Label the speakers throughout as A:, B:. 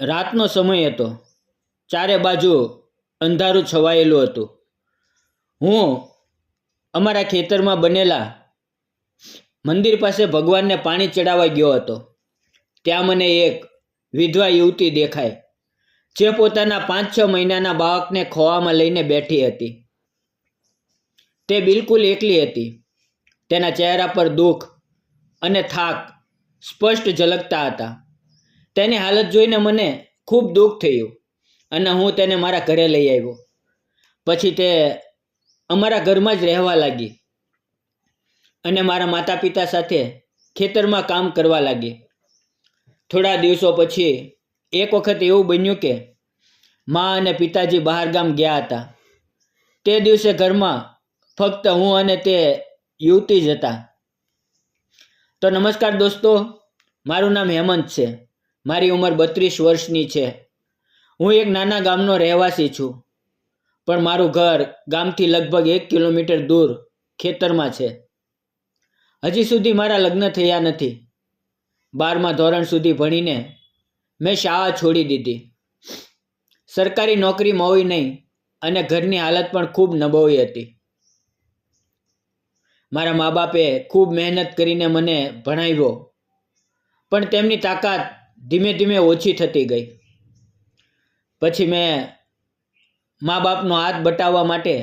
A: રાતનો સમય હતો. ચારે બાજુ અંધારું છવાયેલું હતું. હું અમારા ખેતરમાં બનેલા મંદિર પાસે ભગવાનને પાણી ચડાવવા ગયો હતો. ત્યાં મને એક વિધવા યુવતી દેખાય જે પોતાના પાંચ છ મહિનાના બાળકને ખોવામાં લઈને બેઠી હતી. તે બિલકુલ એકલી હતી. તેના ચહેરા પર દુઃખ અને થાક સ્પષ્ટ ઝલકતા હતા. તેની હાલત જોઈને મને ખૂબ દુઃખ થયું અને હું તેને મારા ઘરે લઈ આવ્યો. પછી તે અમારા ઘરમાં જ રહેવા લાગી અને મારા માતા પિતા સાથે ખેતરમાં કામ કરવા લાગી. થોડા દિવસો પછી એક વખત એવું બન્યું કે મા અને પિતાજી બહાર ગામ ગયા હતા. તે દિવસે ઘરમાં ફક્ત હું અને તે યુવતી જ હતા. તો નમસ્કાર દોસ્તો, મારું નામ હેમંત છે. મારી ઉંમર બત્રીસ વર્ષની છે. હું એક નાના ગામનો રહેવાસી છું. પણ મારું ઘર ગામથી લગભગ એક કિલોમીટર દૂર ખેતરમાં છે. હજી સુધી મારા લગ્ન થયા નથી. બારમા ધોરણ સુધી ભણીને મેં શાળા છોડી દીધી. સરકારી નોકરી મળી નહીં અને ઘરની હાલત પણ ખૂબ નબળી હતી. મારા મા બાપે ખૂબ મહેનત કરીને મને ભણાવ્યો. પણ તેમની તાકાત ધીમે ધીમે ઓછી થતી ગઈ. પછી મેં મા બાપનો હાથ બટાવવા માટે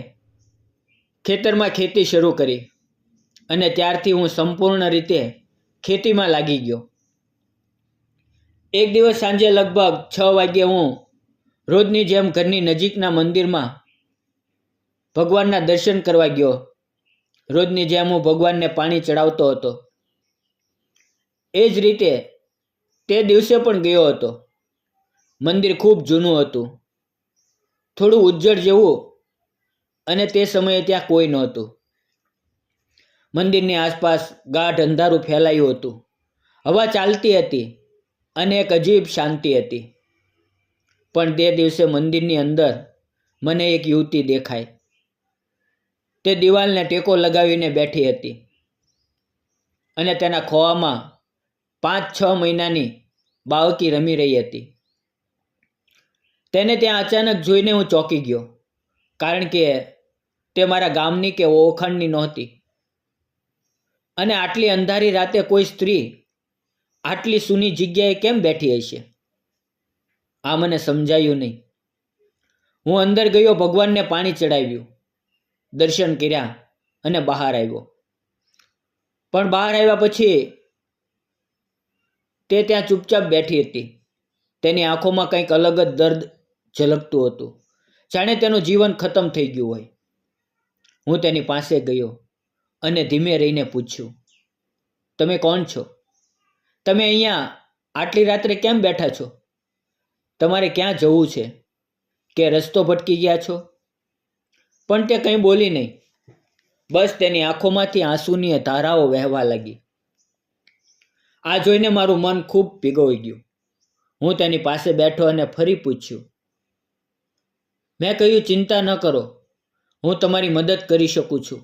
A: ખેતરમાં ખેતી શરૂ કરી અને ત્યારથી હું સંપૂર્ણ રીતે ખેતીમાં લાગી ગયો. એક દિવસ સાંજે લગભગ છ વાગ્યે હું રોજની જેમ ઘરની નજીકના મંદિરમાં ભગવાનના દર્શન કરવા ગયો. રોજની જેમ હું ભગવાનને પાણી ચડાવતો હતો. એ જ રીતે તે દિવસે પણ ગયો હતો. મંદિર ખૂબ જૂનું હતું. થોડું ઉજ્જડ જેવું અને તે સમયે ત્યાં કોઈ નહોતું. મંદિરની આસપાસ ગાઢ અંધારું ફેલાયું હતું. હવા ચાલતી હતી અને એક અજીબ શાંતિ હતી. પણ તે દિવસે મંદિરની અંદર મને એક યુવતી દેખાય તે દિવાલને ટેકો લગાવીને બેઠી હતી અને તેના ખોવામાં પાંચ છ મહિનાની બાળકી રમી રહી હતી. તેને ત્યાં અચાનક જોઈને હું ચોંકી ગયો, કારણ કે તે મારા ગામની કે ઓળખાણની નહોતી. અને આટલી અંધારી રાતે કોઈ સ્ત્રી આટલી સૂની જગ્યાએ કેમ બેઠી હશે? આ મને સમજાયું નહીં. હું અંદર ગયો, ભગવાનને પાણી ચડાવ્યું, દર્શન કર્યા અને બહાર આવ્યો. પણ બહાર આવ્યા પછી તે ત્યાં ચૂપચાપ બેઠી હતી. તેની આંખોમાં કંઈક અલગ જ દર્દ ઝલકતું હતું. જાણે તેનું જીવન ખતમ થઈ ગયું હોય. હું તેની પાસે ગયો અને ધીમે રહીને પૂછ્યું, તમે કોણ છો? તમે અહીંયા આટલી રાત્રે કેમ બેઠા છો? તમારે ક્યાં જવું છે? કે રસ્તો ભટકી ગયા છો? પણ તે કંઈ બોલી નહીં. બસ તેની આંખોમાંથી આંસુની ધારાઓ વહેવા લાગી. આ જોઈને મારું મન ખૂબ ભીગોઈ ગયું. હું તેની પાસે બેઠો અને ફરી પૂછ્યું, મેં કહ્યું, ચિંતા ન કરો, હું તમારી મદદ કરી શકું છું.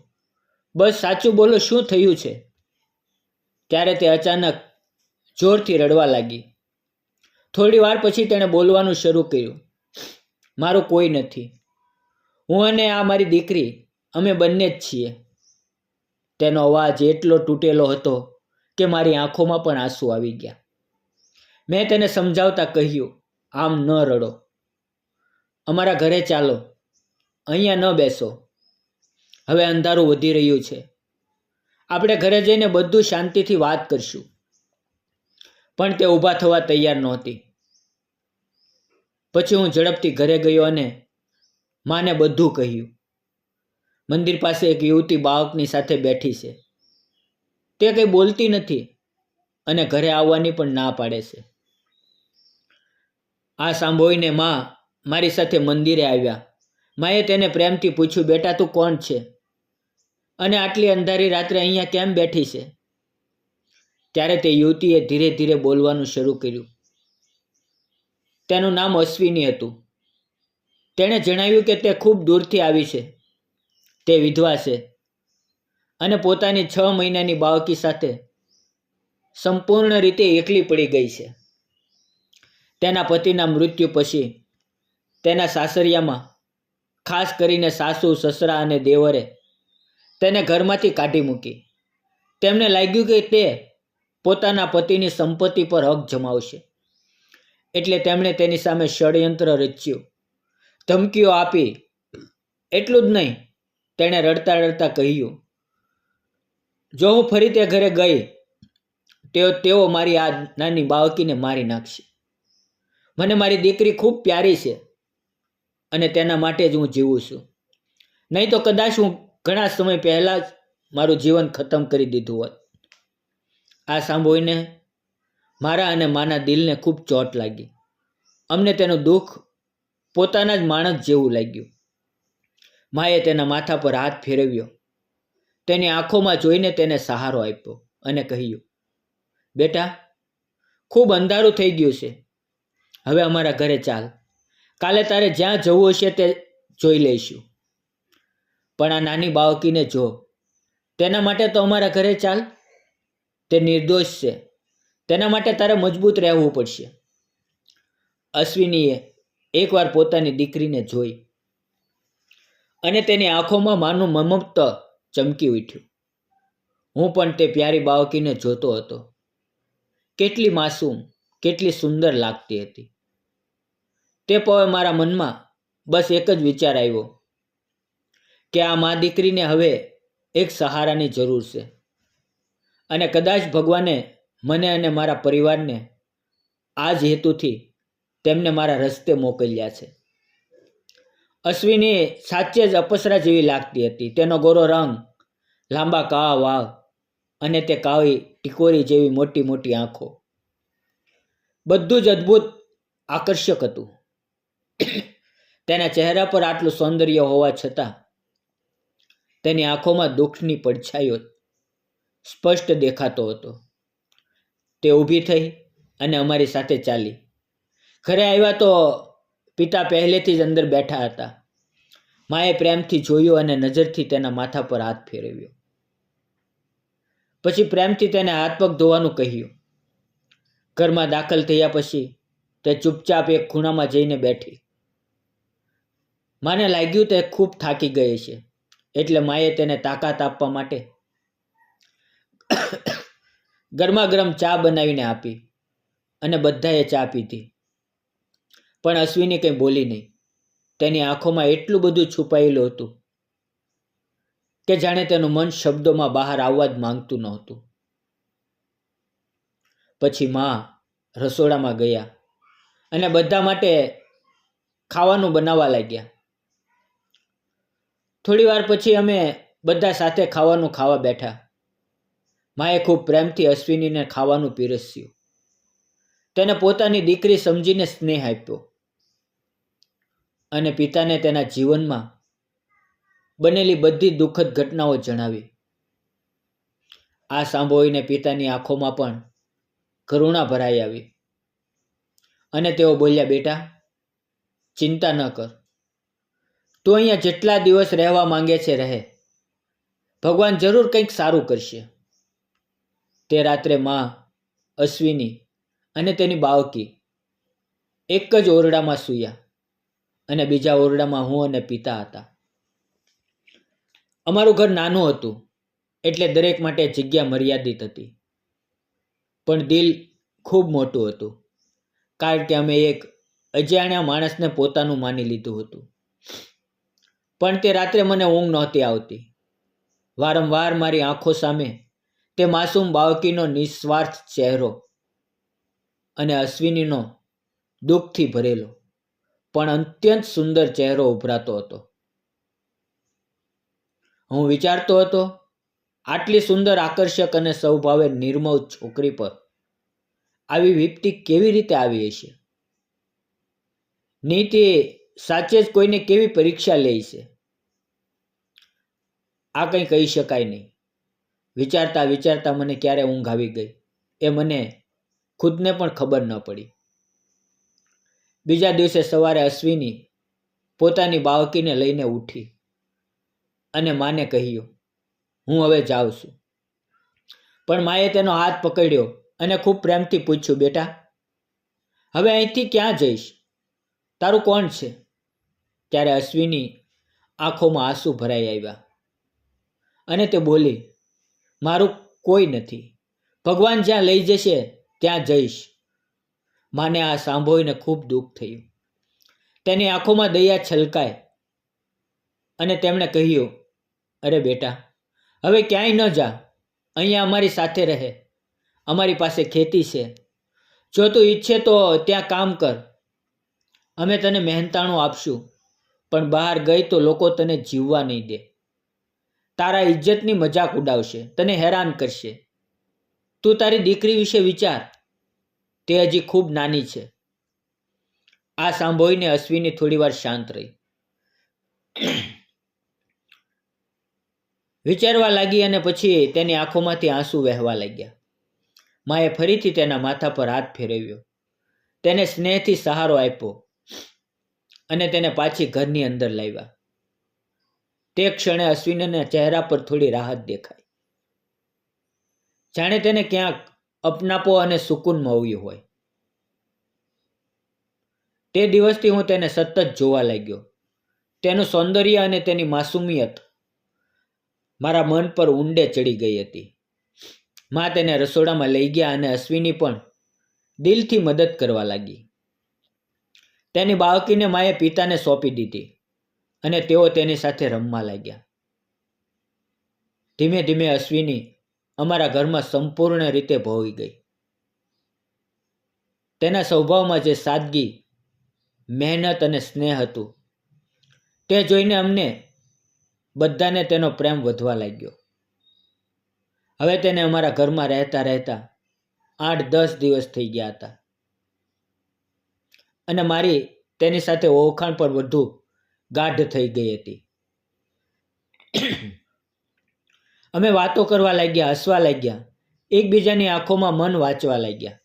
A: બસ સાચું બોલો, શું થયું છે? ત્યારે તે અચાનક જોરથી રડવા લાગી. થોડી વાર પછી તેણે બોલવાનું શરૂ કર્યું, મારું કોઈ નથી. હું અને આ મારી દીકરી, અમે બંને જ છીએ. તેનો અવાજ એટલો તૂટેલો હતો કે મારી આંખોમાં પણ આંસુ આવી ગયા. મેં તેને સમજાવતા કહ્યું, આમ ન રડો. અમારા ઘરે ચાલો. અહીંયા ન બેસો. હવે અંધારું વધી રહ્યું છે. આપણે ઘરે જઈને બધું શાંતિથી વાત કરશું. પણ તે ઊભા થવા તૈયાર નહોતી. પછી હું ઝડપથી ઘરે ગયો અને માને બધું કહ્યું. મંદિર પાસે એક યુવતી બાળકની સાથે બેઠી છે. તે કંઈ બોલતી નથી અને ઘરે આવવાની પણ ના પાડે છે. આ સાંભળીને માં મારી સાથે મંદિરે આવ્યા. માએ તેને પ્રેમથી પૂછ્યું, બેટા, તું કોણ છે? અને આટલી અંધારી રાત્રે અહીંયા કેમ બેઠી છે? ત્યારે તે યુવતીએ ધીરે ધીરે બોલવાનું શરૂ કર્યું. તેનું નામ અશ્વિની હતું. તેણે જણાવ્યું કે તે ખૂબ દૂરથી આવી છે. તે વિધવા છે. અને પોતાની છ મહિનાની બાળકી સાથે સંપૂર્ણ રીતે એકલી પડી ગઈ છે. તેના પતિના મૃત્યુ પછી તેના સાસરિયામાં ખાસ કરીને સાસુ, સસરા અને દેવરે તેને ઘરમાંથી કાઢી મૂકી. તેમને લાગ્યું કે તે પોતાના પતિની સંપત્તિ પર હક જમાવશે. એટલે તેમણે તેની સામે ષડયંત્ર રચ્યું. ધમકીઓ આપી. એટલું જ નહીં, તેણે રડતા રડતા કહ્યું જો હું ફરી તે ઘરે ગઈ તેઓ તેઓ મારી આ નાની બાળકીને મારી નાખશે. મને મારી દીકરી ખૂબ પ્યારી છે અને તેના માટે જ હું જીવું છું. નહીં તો કદાચ હું ઘણા સમય પહેલાં જ મારું જીવન ખતમ કરી દીધું હોત. આ સાંભળીને મારા અને માના દિલને ખૂબ ચોટ લાગી. અમને તેનું દુઃખ પોતાના જ માણસ જેવું લાગ્યું. માએ તેના માથા પર હાથ ફેરવ્યો. તેની આંખોમાં જોઈને તેને સહારો આપ્યો અને કહ્યું, બેટા, ખૂબ અંધારું થઈ ગયું છે. હવે અમારા ઘરે ચાલ. કાલે તારે જ્યાં જવું હશે તે જોઈ લઈશું. પણ આ નાની બાળકીને જો. તેના માટે તો અમારા ઘરે ચાલ. તે નિર્દોષ છે. તેના માટે તારે મજબૂત રહેવું પડશે. અશ્વિનીએ એકવાર પોતાની દીકરીને જોઈ અને તેની આંખોમાં માનું મમત્વ ચમકી ઉઠ્યું. હું પણ તે પ્યારી બાળકીને જોતો હતો. કેટલી માસૂમ, કેટલી સુંદર લાગતી હતી. તે પવે મારા મનમાં બસ એક જ વિચાર આવ્યો કે આ મા દીકરીને હવે એક સહારાની જરૂર છે. અને કદાચ ભગવાને મને અને મારા પરિવારને આ જ હેતુથી તેમને મારા રસ્તે મોકલ્યા છે. અશ્વિની સાચે જ અપસરા જેવી લાગતી હતી. તેનો ગોરો રંગ લાંબા કાળા વાવ અને તે કાવી ટીકોરી જેવી મોટી મોટી આંખો. બધું જ અદ્ભુત આકર્ષક હતું. તેના ચહેરા પર આટલું સૌંદર્ય હોવા છતાં તેની આંખોમાં દુઃખની પડછાયો સ્પષ્ટ દેખાતો હતો. તે ઊભી થઈ અને અમારી સાથે ચાલી. ઘરે આવ્યા તો પિતા પહેલેથી જ અંદર બેઠા હતા. માએ પ્રેમથી જોયું અને નજરથી તેના માથા પર હાથ ફેરવ્યો. પછી પ્રેમથી તેને હાથ પગ ધોવાનું કહ્યું. ઘરમાં દાખલ થયા પછી તે ચૂપચાપ એક ખૂણામાં જઈને બેઠી. માને લાગ્યું તે ખૂબ થાકી ગઈ છે, એટલે માએ તેને તાકાત આપવા માટે ગરમા ગરમ ચા બનાવીને આપી અને બધાએ ચા પીધી. પણ અશ્વિની કંઈ બોલી નહીં. તેની આંખોમાં એટલું બધું છુપાયેલું હતું કે જાણે તેનું મન શબ્દોમાં બહાર આવવા જ માંગતું નહોતું. પછી માં રસોડામાં ગયા અને બધા માટે ખાવાનું બનાવવા લાગ્યા. થોડી વાર પછી અમે બધા સાથે ખાવાનું ખાવા બેઠા. માએ ખૂબ પ્રેમથી અશ્વિનીને ખાવાનું પીરસ્યું. તેને પોતાની દીકરી સમજીને સ્નેહ આપ્યો. અને પિતાને તેના જીવનમાં બનેલી બધી દુઃખદ ઘટનાઓ જણાવી. આ સાંભળીને પિતાની આંખોમાં પણ કરુણા ભરાઈ આવી. અને તેઓ બોલ્યા, બેટા, ચિંતા ન કર. તું અહીંયા જેટલા દિવસ રહેવા માંગે છે, રહે. ભગવાન જરૂર કંઈક સારું કરશે. તે રાત્રે માં અશ્વિની અને તેની બાવકી એક જ ઓરડામાં સૂયા. અને બીજા ઓરડામાં હું અને પિતા હતા. અમારું ઘર નાનું હતું, એટલે દરેક માટે જગ્યા મર્યાદિત હતી. પણ દિલ ખૂબ મોટું હતું, કારણ કે અમે એક અજાણ્યા માણસને પોતાનું માની લીધું હતું. પણ તે રાત્રે મને ઊંઘ નહોતી આવતી. વારંવાર મારી આંખો સામે તે માસૂમ બાળકીનો નિસ્વાર્થ ચહેરો અને અશ્વિનીનો દુઃખથી ભરેલો. પણ અત્યંત સુંદર ચહેરો ઉભરાતો હતો. હું વિચારતો હતો, આટલી સુંદર આકર્ષક અને સૌભાવે નિર્મળ છોકરી પર આવી વિપત્તિ કેવી રીતે આવી હશે? નીતિ સાચે જ કોઈને કેવી પરીક્ષા લે છે? આ કંઈ કહી શકાય નહીં. વિચારતા વિચારતા મને ક્યારે ઊંઘ આવી ગઈ. એ મને ખુદને પણ ખબર ન પડી. બીજા દિવસે સવારે અશ્વિની પોતાની બાળકીને લઈને ઉઠી અને માને કહ્યું, હું હવે જાઉં છું. પણ માએ તેનો હાથ પકડ્યો અને ખૂબ પ્રેમથી પૂછ્યું, બેટા, હવે અહીંથી ક્યાં જઈશ? તારું કોણ છે? ત્યારે અશ્વિની આંખોમાં આંસુ ભરાઈ આવ્યા અને તે બોલી, મારું કોઈ નથી. ભગવાન જ્યાં લઈ જશે, ત્યાં જઈશ. માને આ સાંભળીને ખૂબ દુઃખ થયું. તેની આંખોમાં દયા છલકાય અને તેમણે કહ્યું, અરે બેટા, હવે ક્યાંય ન જા. અહીંયા અમારી સાથે રહે. અમારી પાસે ખેતી છે. જો તું ઈચ્છે તો ત્યાં કામ કર. અમે તને મહેનતાણું આપશું, પણ બહાર ગઈ તો લોકો તને જીવવા નહીં દે. તારા ઇજ્જતની મજાક ઉડાવશે, તને હેરાન કરશે. તું તારી દીકરી વિશે વિચાર. તે હજી ખૂબ નાની છે. આ સાંભળીને અશ્વિની થોડીવાર શાંત રહી. વિચારવા લાગી અને પછી તેની આંખોમાંથી આંસુ વહેવા લાગ્યા. માએ ફરીથી તેના માથા પર હાથ ફેરવ્યો. તેને સ્નેહથી સહારો આપ્યો અને તેને પાછી ઘરની અંદર લાવ્યા. તે ક્ષણે અશ્વિનના ચહેરા પર થોડી રાહત દેખાઈ. જાણે તેને ક્યાંક અપનાપો અને સુકૂન મળ્યું હોય. તે દિવસથી હું તેને સતત જોવા લાગ્યો. તેનું સૌંદર્ય અને તેની માસુમિયત મારા મન પર ઊંડે ચડી ગઈ હતી. માં તેને રસોડામાં લઈ ગયા અને અશ્વિની પણ દિલથી મદદ કરવા લાગી. તેની બાળકીને માએ પિતાને સોંપી દીધી અને તેઓ તેની સાથે રમવા લાગ્યા. ધીમે ધીમે અશ્વિની અમારા ઘરમાં સંપૂર્ણ રીતે ભોવી ગઈ. તેના સ્વભાવમાં જે સાદગી, મહેનત અને સ્નેહ હતું, તે જોઈને અમને બધાને તેનો પ્રેમ વધવા લાગ્યો. હવે તેને અમારા ઘરમાં રહેતા રહેતા આઠ દસ દિવસ થઈ ગયા હતા. અને મારી તેની સાથે ઓળખાણ પણ વધુ ગાઢ થઈ ગઈ હતી. અમે વાતો કરવા લાગ્યા, હસવા લાગ્યા. એકબીજાની આંખોમાં મન વાંચવા લાગ્યા.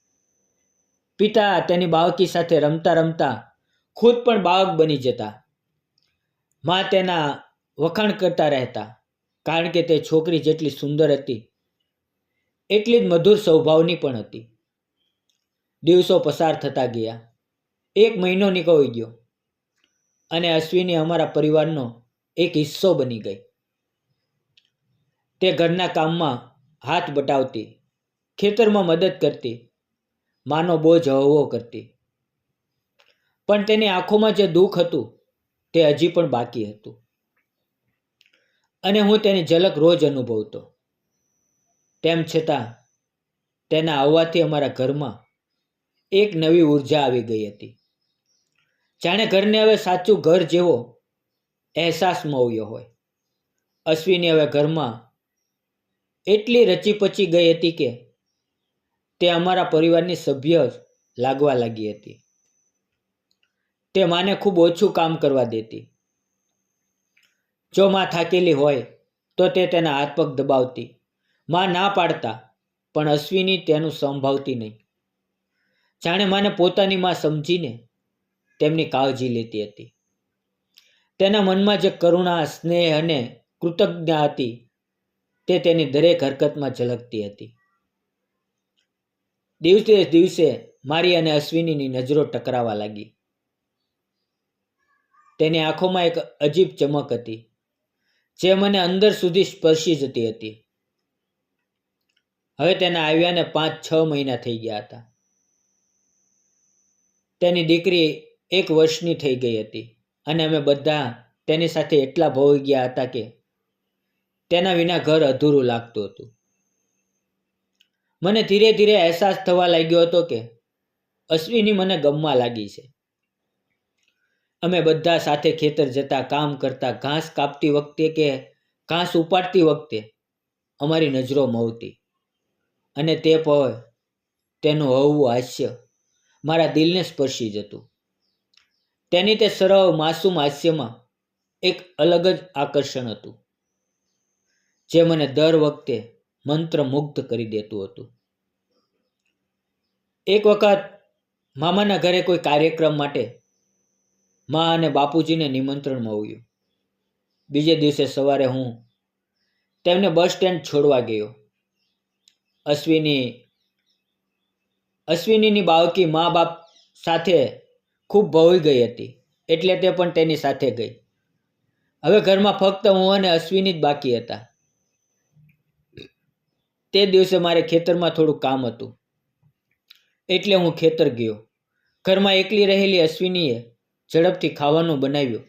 A: પિતા તેની બાળકી સાથે રમતા રમતા ખુદ પણ બાળક બની જતા. મા તેના વખાણ કરતા રહેતા, કારણ કે તે છોકરી જેટલી સુંદર હતી, એટલી જ મધુર સ્વભાવની પણ હતી. દિવસો પસાર થતા ગયા. એક મહિનો નીકળી ગયો અને અશ્વિની અમારા પરિવારનો એક હિસ્સો બની ગઈ. તે ઘરના કામમાં હાથ બટાવતી, ખેતરમાં મદદ કરતી, માનો બોજ હળવો કરતી. પણ તેની આંખોમાં જે દુઃખ હતું, તે હજી પણ બાકી હતું. અને હું તેની ઝલક રોજ અનુભવતો. તેમ છતાં, તેના આવવાથી અમારા ઘરમાં એક નવી ઊર્જા આવી ગઈ હતી. જાણે ઘરને હવે સાચું ઘર જેવો અહેસાસ મળ્યો હોય. અશ્વિની હવે ઘરમાં એટલી રચી પચી ગઈ હતી કે તે અમારા પરિવારની સભ્ય જ લાગવા લાગી હતી. તે માને ખૂબ ઓછું કામ કરવા દેતી. જો માં થાકેલી હોય તો તે તેના હાથ પગ દબાવતી. માં ના પાડતા, પણ અશ્વિની તેનું સંભાવતી નહીં. જાણે માને પોતાની માં સમજીને તેમની કાળજી લેતી હતી. તેના મનમાં જે કરુણા, સ્નેહ અને કૃતજ્ઞા હતી તે તેની દરેક હરકતમાં ઝલકતી હતી. દિવસે દિવસે મારી અને અશ્વિનીની નજરો ટકરાવા લાગી. તેની આંખોમાં એક અજીબ ચમક હતી, જે મને અંદર સુધી સ્પર્શી જતી હતી. હવે તેના આવ્યાને પાંચ છ મહિના થઈ ગયા હતા. તેની દીકરી એક વર્ષની થઈ ગઈ હતી અને અમે બધા તેની સાથે એટલા ભોઈ ગયા હતા કે તેના વિના ઘર અધૂરું લાગતું હતું. મને ધીરે ધીરે અહેસાસ થવા લાગ્યો હતો કે અશ્વિની મને ગમવા લાગી છે. અમે બધા સાથે ખેતર જતા, કામ કરતા, ઘાસ કાપતી વખતે કે ઘાસ ઉપાડતી વખતે અમારી નજરો મવતી અને તે પળ તેનું હવું હાસ્ય મારા દિલને સ્પર્શી જતું. તેની તે સરળ, માસૂમ હાસ્યમાં એક અલગ જ આકર્ષણ હતું. જે મને દર વખતે મંત્રમુગ્ધ કરી દેતું હતું. એક વખત મામાના ઘરે કોઈ કાર્યક્રમ માટે મા અને બાપુજીને નિમંત્રણ મળ્યું બીજે દિવસે સવારે હું તેમને બસ સ્ટેન્ડ છોડવા ગયો. અશ્વિની, અશ્વિનીની બાળકી મા બાપ સાથે ખૂબ ભવાઈ ગઈ હતી, એટલે તે પણ તેની સાથે ગઈ. હવે ઘરમાં ફક્ત હું અને અશ્વિની જ બાકી હતા. તે દિવસે મારે ખેતરમાં થોડું કામ હતું. એટલે હું ખેતર ગયો. ઘરમાં એકલી રહેલી અશ્વિનીએ ઝડપથી ખાવાનું બનાવ્યું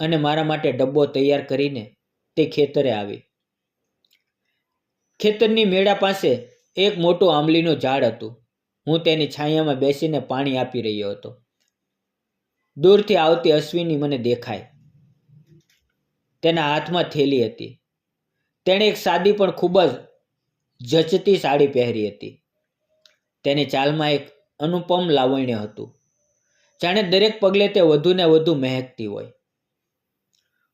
A: અને મારા માટે ડબ્બો તૈયાર કરીને તે ખેતરે આવી. ખેતરની મેળા પાસે એક મોટું આંબલીનું ઝાડ હતું. હું તેની છાયામાં બેસીને પાણી આપી રહ્યો હતો. દૂરથી આવતી અશ્વિની મને દેખાય. તેના હાથમાં થેલી હતી. તેણે એક સાદી પણ ખૂબ જ જચતી સાડી પહેરી હતી. તેની ચાલમાં એક અનુપમ લાવણ્ય હતું. જાણે દરેક પગલે તે વધુ ને વધુ મહેકતી હોય.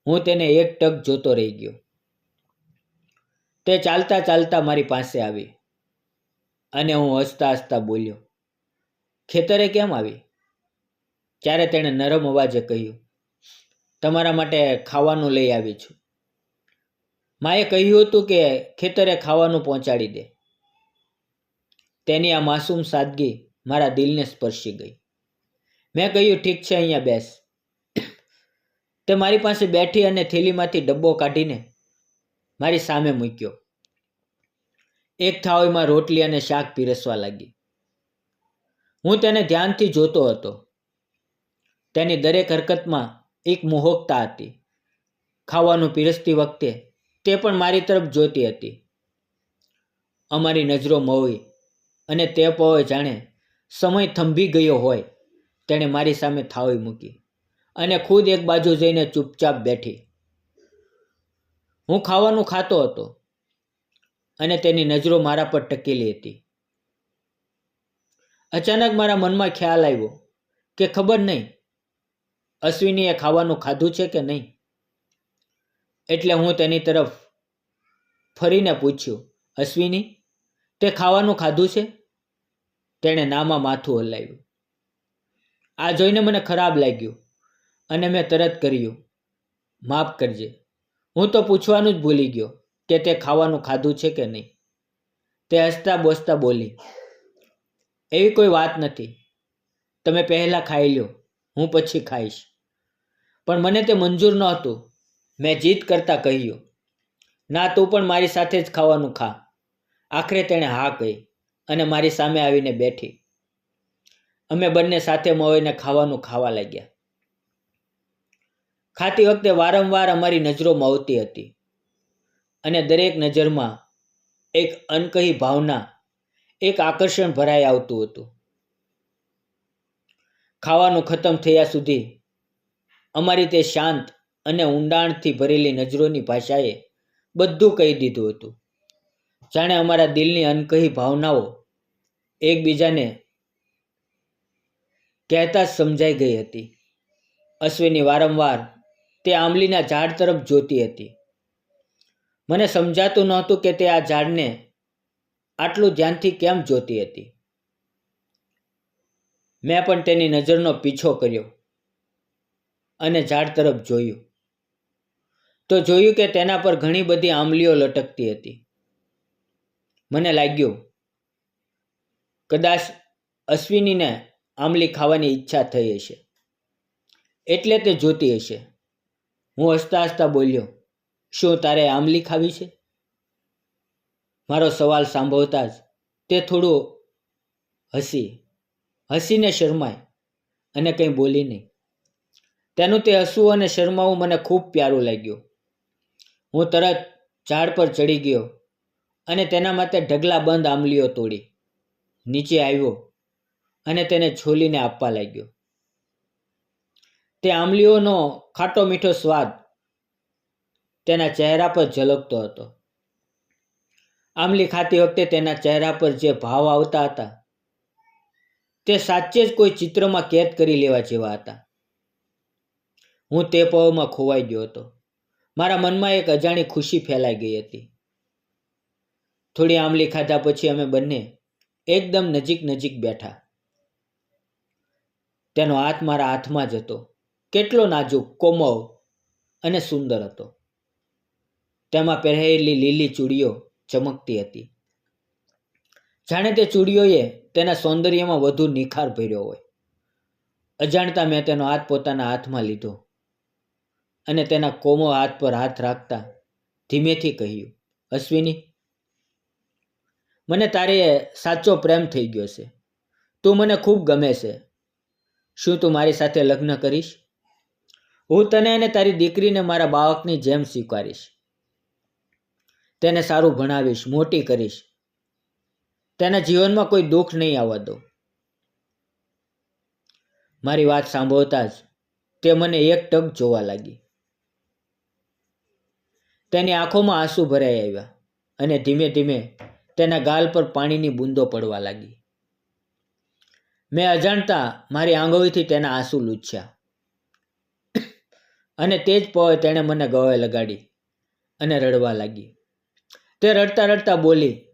A: હું તેને એક ટક જોતો રહી ગયો. તે ચાલતા ચાલતા મારી પાસે આવી અને હું હસતા હસતા બોલ્યો, ખેતરે કેમ આવી? ત્યારે તેણે નરમ અવાજે કહ્યું, તમારા માટે ખાવાનું લઈ આવી છું. માએ કહ્યું હતું કે ખેતરે ખાવાનું પહોંચાડી દે. તેની આ માસૂમ સાદગી મારા દિલને સ્પર્શી ગઈ. મેં કહ્યું, ઠીક છે, અહીંયા બેસ. તે મારી પાસે બેઠી અને થેલીમાંથી ડબ્બો કાઢીને મારી સામે મૂક્યો. એક થાળીમાં રોટલી અને શાક પીરસવા લાગી. હું તેને ધ્યાનથી જોતો હતો. તેની દરેક હરકતમાં એક મોહકતા હતી. ખાવાનું પીરસતી વખતે તે પણ મારી તરફ જોતી હતી. અમારી નજરો મવી અને તે પહોળે જાણે સમય થંભી ગયો હોય, તેણે મારી સામે થાવી મૂકી અને ખુદ એક બાજુ જઈને ચૂપચાપ બેઠી. હું ખાવાનું ખાતો હતો અને તેની નજરો મારા પર ટકેલી હતી. અચાનક મારા મનમાં ખ્યાલ આવ્યો કે ખબર નહીં, અશ્વિનીએ ખાવાનું ખાધું છે કે નહીં? એટલે હું તેની તરફ ફરીને પૂછ્યું, અશ્વિની, તે ખાવાનું ખાધું છે? તેણે નામાં માથું હલાવ્યું. આ જોઈને મને ખરાબ લાગ્યું અને મેં તરત કર્યું, માફ કરજે, હું તો પૂછવાનું જ ભૂલી ગયો કે તે ખાવાનું ખાધું છે કે નહીં. તે હસતા બોસતા બોલી, એવી કોઈ વાત નથી. તમે પહેલાં ખાઈ લો હું પછી ખાઈશ. પણ મને તે મંજૂર નહોતું. મેં જીદ કરતા કહ્યું, ના, તું પણ મારી સાથે જ ખાવાનું ખા. આખરે તેણે હા કહી અને મારી સામે આવીને બેઠી. અમે બંને સાથે મળીને ખાવાનું ખાવા લાગ્યા. ખાતી વખતે વારંવાર અમારી નજરો મવતી હતી અને દરેક નજરમાં એક અનકહી ભાવના, એક આકર્ષણ ભરાઈ આવતું હતું. ખાવાનું ખતમ થયા સુધી અમારી તે શાંત અને ઊંડાણથી ભરેલી નજરોની ભાષાએ બધું કહી દીધું હતું. જાણે અમારા દિલની અનકહી ભાવનાઓ એકબીજાને કહેતા જ સમજાઈ ગઈ હતી. અશ્વિની વારંવાર તે આંબલીના ઝાડ તરફ જોતી હતી. મને સમજાતું નહોતું કે તે આ ઝાડને આટલું ધ્યાનથી કેમ જોતી હતી. મેં પણ તેની નજરનો પીછો કર્યો અને ઝાડ તરફ જોયું. તો જોયું કે તેના પર ઘણી બધી આંબલીઓ લટકતી હતી. મને લાગ્યું, કદાચ અશ્વિનીને આંબલી ખાવાની ઈચ્છા થઈ હશે. એટલે તે જોતી હશે. હું હસતા હસતા બોલ્યો, શું તારે આંબલી ખાવી છે? મારો સવાલ સાંભળતા જ તે થોડું હસી, હસીને શરમાય અને કંઈ બોલી નહીં. તેનું તે હસવું અને શરમાવું મને ખૂબ પ્યારું લાગ્યું. હું તરત ઝાડ પર ચડી ગયો અને તેના માટે ઢગલા બંધ આંબલીઓ તોડી, નીચે આવ્યો અને તેને છોલીને આપવા લાગ્યો. તે આંબલીઓનો ખાટો મીઠો સ્વાદ તેના ચહેરા પર ઝલકતો હતો. આંબલી ખાતી વખતે તેના ચહેરા પર જે ભાવ આવતા હતા, તે સાચે જ કોઈ ચિત્રમાં કેદ કરી લેવા જેવા હતા. હું તે પવમાં ખોવાઈ ગયો હતો. મારા મનમાં એક અજાણી ખુશી ફેલાઈ ગઈ હતી. થોડી આંબલી ખાધા પછી અમે બંને એકદમ નજીક નજીક બેઠા. તેનો હાથ મારા હાથમાં જ હતો. કેટલો નાજુક, કોમળ અને સુંદર હતો. તેમાં પહેરેલી લીલી ચૂડીઓ ચમકતી હતી. જાણે તે ચૂડીઓએ તેના સૌંદર્યમાં વધુ નિખાર ભર્યો હોય. અજાણતા મેં તેનો હાથ પોતાના હાથમાં લીધો. અને તેના કોમો હાથ પર હાથ રાખતા ધીમેથી કહ્યું, અશ્વિની, મને તારે સાચો પ્રેમ થઈ ગયો છે. તું મને ખૂબ ગમે છે. શું તું મારી સાથે લગ્ન કરીશ? હું તને અને તારી દીકરીને મારા બાળકની જેમ સ્વીકારીશ. તેને સારું ભણાવીશ, મોટી કરીશ. તેના જીવનમાં કોઈ દુઃખ નહીં આવવા દો. મારી વાત સાંભળતા જ તે મને એક ટક જોવા લાગી. તેની આંખોમાં આંસુ ભરાઈ આવ્યા અને ધીમે ધીમે તેના ગાલ પર પાણીની બૂંદો પડવા લાગી. મેં અજાણતા મારી આંગળીથી તેના આંસુ લૂછ્યા અને તે જ પવે તેણે મને ગવાય લગાડી અને રડવા લાગી. તે રડતા રડતા બોલી,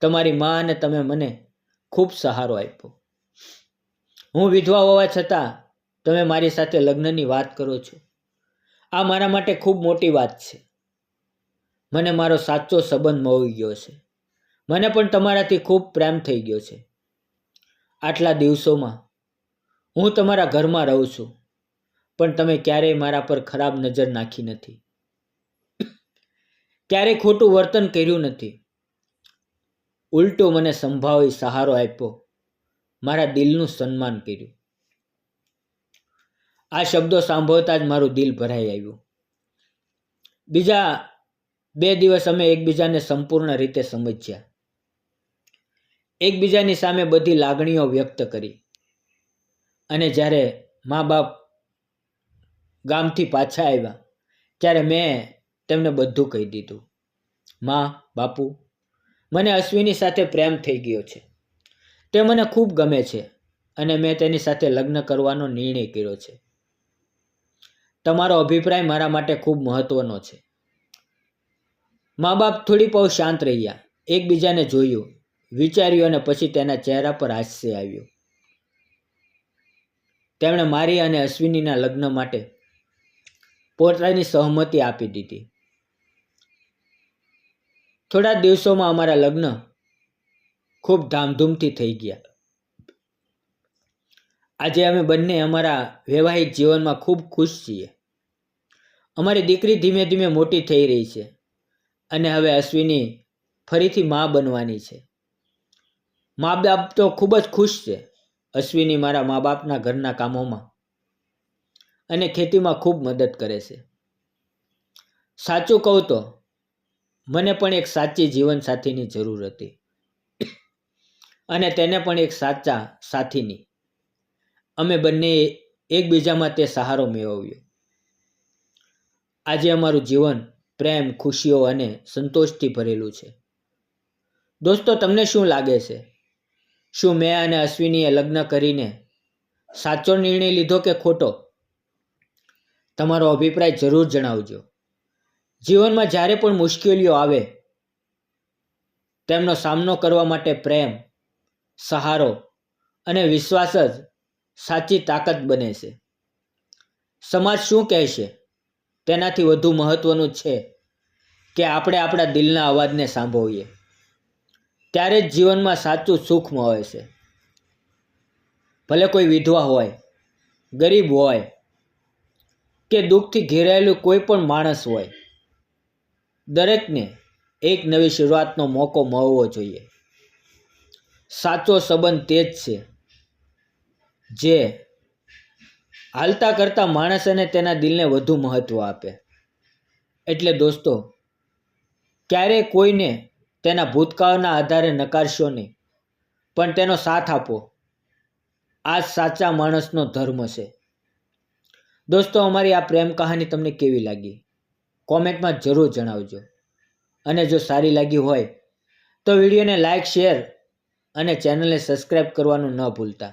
A: તમારી મા અને તમે મને ખૂબ સહારો આપ્યો. હું વિધવા હોવા છતાં તમે મારી સાથે લગ્નની વાત કરો છો. આ મારા માટે ખૂબ મોટી વાત છે. મને મારો સાચો સંબંધ મળી ગયો છે. મને પણ તમારાથી ખૂબ પ્રેમ થઈ ગયો છે. આટલા દિવસોમાં હું તમારા ઘરમાં રહું છું, પણ તમે ક્યારેય મારા પર ખરાબ નજર નાખી નથી. ક્યારેય ખોટું વર્તન કર્યું નથી. ઉલટો મને સંભાવી સહારો આપ્યો, મારા દિલનું સન્માન કર્યું. આ શબ્દો સાંભળતા જ મારું દિલ ભરાઈ આવ્યું. બીજા બે દિવસ અમે એકબીજાને સંપૂર્ણ રીતે સમજ્યા. એકબીજાની સામે બધી લાગણીઓ વ્યક્ત કરી. અને જ્યારે મા બાપ ગામથી પાછા આવ્યા, ત્યારે મેં તેમને બધું કહી દીધું. મા, બાપુ, મને અશ્વિની સાથે પ્રેમ થઈ ગયો છે. તે મને ખૂબ ગમે છે અને મેં તેની સાથે લગ્ન કરવાનો નિર્ણય કર્યો છે. તમારો અભિપ્રાય મારા માટે ખૂબ મહત્વનો છે. મા બાપ થોડી પળ શાંત રહ્યા. એકબીજાને જોયું, વિચાર્યું અને પછી તેના ચહેરા પર હાસ્ય આવ્યું. તેમણે મારી અને અશ્વિનીના લગ્ન માટે પોતાની સહમતિ આપી દીધી. થોડા દિવસોમાં અમારા લગ્ન ખૂબ ધામધૂમથી થઈ ગયા. આજે અમે બંને અમારા વૈવાહિક જીવનમાં ખૂબ ખુશ છીએ. અમારી દીકરી ધીમે ધીમે મોટી થઈ રહી છે. અને હવે અશ્વિની ફરીથી મા બનવાની છે. મા બાપ તો ખૂબ જ ખુશ છે અશ્વિની મારા મા બાપના ઘરના કામોમાં અને ખેતીમાં ખૂબ મદદ કરે છે. સાચું કહું તો મને પણ એક સાચી જીવનસાથીની જરૂર હતી અને તેને પણ એક સાચા સાથીની. અમે બંને એકબીજામાં તે સહારો મેળવ્યો. આજે અમારું જીવન પ્રેમ, ખુશીઓ અને સંતોષથી ભરેલું છે. દોસ્તો, તમને શું લાગે છે? શું મેં અને અશ્વિનીએ લગ્ન કરીને સાચો નિર્ણય લીધો કે ખોટો? તમારો અભિપ્રાય જરૂર જણાવજો. જીવનમાં જ્યારે પણ મુશ્કેલીઓ આવે, તેમનો સામનો કરવા માટે પ્રેમ, સહારો અને વિશ્વાસ જ સાચી તાકાત બને છે. સમાજ શું કહેશે? તેનાથી વધુ મહત્વનું છે કે આપણે આપણા દિલના અવાજને સાંભળીએ. ત્યારે જ જીવનમાં સાચું સુખ મળે છે. ભલે કોઈ વિધવા હોય, ગરીબ હોય, કે દુઃખથી ઘેરાયેલું કોઈ પણ માણસ હોય, દરેકને એક નવી શરૂઆતનો મોકો મળવો જોઈએ. સાચો સંબંધ તે જ છે, જે હાલતા કરતા માણસ અને તેના દિલને વધુ મહત્ત્વ આપે. એટલે દોસ્તો ક્યારેય કોઈને તેના ભૂતકાળના આધારે નકારશો નહીં, પણ તેનો સાથ આપો. આ સાચા માણસનો ધર્મ છે. દોસ્તો, અમારી આ પ્રેમ કહાની તમને કેવી લાગી? કોમેન્ટમાં જરૂર જણાવજો. અને જો સારી લાગી હોય, તો વિડીયોને લાઇક શેર અને ચેનલને સબસ્ક્રાઈબ કરવાનું ન ભૂલતા.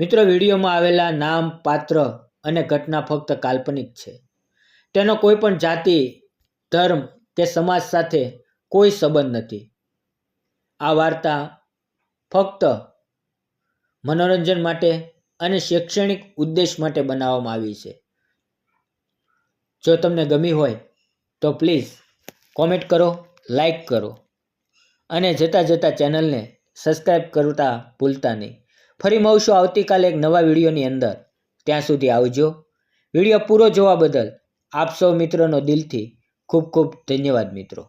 A: મિત્રો, વિડીયોમાં આવેલા નામ, પાત્ર અને ઘટના ફક્ત કાલ્પનિક છે. તેનો કોઈ પણ જાતિ, ધર્મ કે સમાજ સાથે કોઈ સંબંધ નથી. આ વાર્તા ફક્ત મનોરંજન માટે અને શૈક્ષણિક ઉદ્દેશ માટે બનાવવામાં આવી છે. જો તમને ગમી હોય તો પ્લીઝ કોમેન્ટ કરો, લાઈક કરો અને જતાં જતાં ચેનલને સબસ્ક્રાઈબ કરતા ભૂલતા નહીં. ફરી મળશું આવતીકાલે એક નવા વિડીયોની અંદર. ત્યાં સુધી આવજો. વીડિયો પૂરો જોવા બદલ આપ સૌ મિત્રોનો દિલથી ખૂબ ખૂબ ધન્યવાદ મિત્રો.